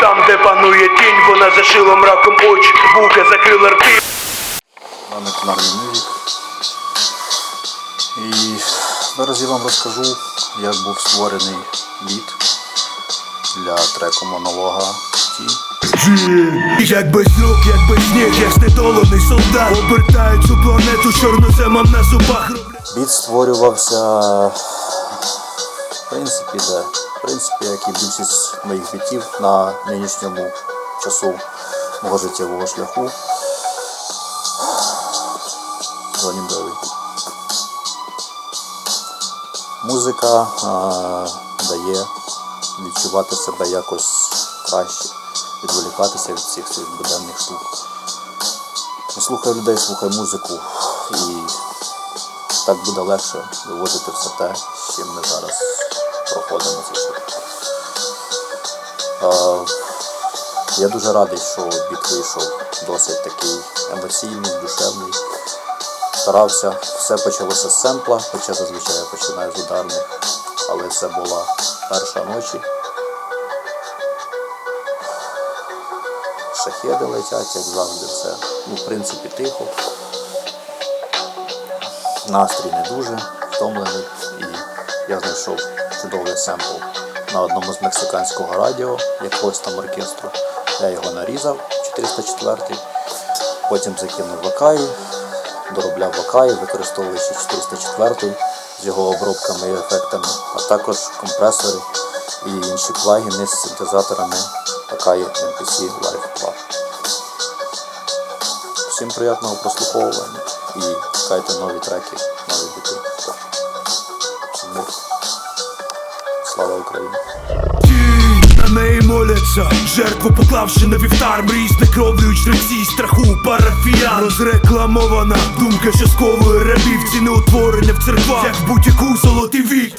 Там, де панує тінь, вона зашила мраком очі, вуха закрила рти. І зараз я вам розкажу, як був створений біт для треку монолога. Як без рук, як без ніг, як знедолений солдат Обертають цю планету чорноземом на зубах Біт створювався, в принципі, де, в принципі, як і більшість моїх бітів на нинішньому часу мого життєвого шляху. Зонімбовий. Музика а, дає відчувати себе якось краще, відволікатися від цих буденних штук. Слухай людей, слухай музику і так буде легше вивозити все те, з чим ми зараз проходимо шлях. Е, Я дуже радий, що біт вийшов досить такий емоційний, душевний. Старався, все почалося з семпла, хоча зазвичай я починаю з ударних, але це була перша ночі. Шахеди летять, як завжди, все. Ну, в принципі, тихо. Настрій не дуже втомлений, я знайшов чудовий семпл на одному з мексиканського радіо, якогось там оркестру. Я його нарізав 404 потім закинув в Акаї, доробляв в Акаї, використовуючи 404 з його обробками і ефектами, а також компресори і інші плагіни з синтезаторами Akai MPC Live 2. Всім приємного прослуховування і чекайте нові треки, нові біти. Слава Україні! Неї моляться, жертву поклавши на вівтар Мрій з некровлю страху. Парафіян Розрекламована думка, що сковує рабів Ціни утворення в церквах, як будь-яку золотий вік